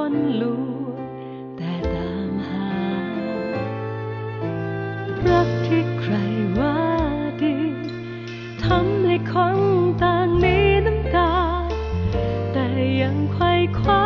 คนรู้ แต่ตามหา รักที่ใครว่าดีทำให้คนต่างนี้น้ำตา แต่ยังไขว่คว้า